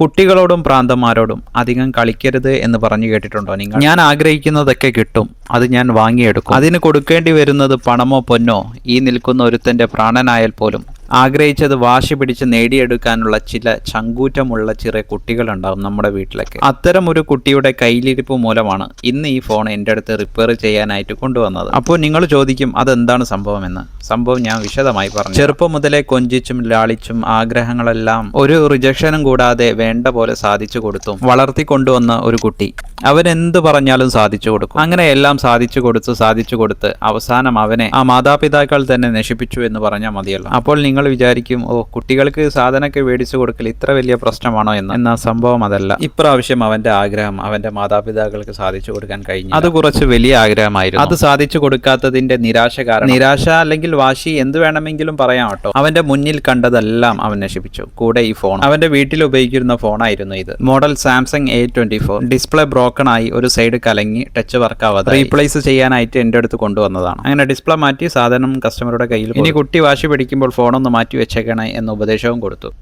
കുട്ടികളോടും പ്രാന്തന്മാരോടും അധികം കളിക്കരുത് എന്ന് പറഞ്ഞു കേട്ടിട്ടുണ്ടോ നിങ്ങൾ? ഞാൻ ആഗ്രഹിക്കുന്നതൊക്കെ കിട്ടും. അത് ഞാൻ വാങ്ങിയെടുക്കും. അതിന് കൊടുക്കേണ്ടി വരുന്നത് പണമോ പൊന്നോ? ഈ നിൽക്കുന്ന ഒരുത്തന്റെ പ്രാണനായാൽ പോലും ആഗ്രഹിച്ചത് വാശി പിടിച്ച് നേടിയെടുക്കാനുള്ള ചില ചങ്കൂറ്റമുള്ള ചെറിയ കുട്ടികളുണ്ടാവും നമ്മുടെ വീട്ടിലൊക്കെ. അത്തരം ഒരു കുട്ടിയുടെ കയ്യിലിരിപ്പ് മൂലമാണ് ഇന്ന് ഈ ഫോൺ എന്റെ അടുത്ത് റിപ്പയർ ചെയ്യാനായിട്ട് കൊണ്ടുവന്നത്. അപ്പോൾ നിങ്ങൾ ചോദിക്കും അതെന്താണ് സംഭവം? എന്ന്. സംഭവം ഞാൻ വിശദമായി പറഞ്ഞു. ചെറുപ്പം മുതലേ കൊഞ്ചിച്ചും ലാളിച്ചും ആഗ്രഹങ്ങളെല്ലാം ഒരു റിജക്ഷനും കൂടാതെ വേണ്ട പോലെ സാധിച്ചു കൊടുത്തും വളർത്തിക്കൊണ്ടുവന്ന ഒരു കുട്ടി. അവൻ എന്ത് പറഞ്ഞാലും സാധിച്ചു കൊടുക്കും. അങ്ങനെ എല്ലാം സാധിച്ചു കൊടുത്ത് സാധിച്ചു കൊടുത്ത് അവസാനം അവനെ ആ മാതാപിതാക്കൾ തന്നെ നശിപ്പിച്ചു എന്ന് പറഞ്ഞാൽ മതിയല്ലോ. അപ്പോൾ നിങ്ങൾ വിചാരിക്കും ഓ കുട്ടികൾക്ക് സാധനമൊക്കെ മേടിച്ചു കൊടുക്കൽ ഇത്ര വലിയ പ്രശ്നമാണോ എന്ന്. എന്നാ സംഭവം അതല്ല. ഇപ്രാവശ്യം അവന്റെ ആഗ്രഹം അവന്റെ മാതാപിതാക്കൾക്ക് സാധിച്ചു കൊടുക്കാൻ കഴിഞ്ഞു. അത് കുറച്ച് വലിയ ആഗ്രഹമായിരുന്നു. അത് സാധിച്ചു കൊടുക്കാത്തതിന്റെ നിരാശ കാരണം നിരാശ അല്ലെങ്കിൽ വാശി എന്ത് വേണമെങ്കിലും പറയാം കേട്ടോ. അവന്റെ മുന്നിൽ കണ്ടതെല്ലാം അവൻ നശിപ്പിച്ചു. കൂടെ ഈ ഫോൺ അവന്റെ വീട്ടിൽ ഉപയോഗിക്കുന്ന ഫോണായിരുന്നു ഇത്. Model Samsung A twenty four. Display broken ആയി ഒരു സൈഡ് കലങ്ങി ടച്ച് വർക്ക് ആവാതെ റീപ്ലേസ് ചെയ്യാനായിട്ട് എന്റെ അടുത്ത് കൊണ്ടുവന്നതാണ്. അങ്ങനെ ഡിസ്പ്ലേ മാറ്റി സാധനം കസ്റ്റമറുടെ കയ്യിൽ ഇനി കുട്ടി വാശി പിടിക്കുമ്പോൾ ഫോണൊന്ന് മാറ്റി വെച്ചേക്കണേ എന്ന ഉപദേശവും കൊടുത്തു.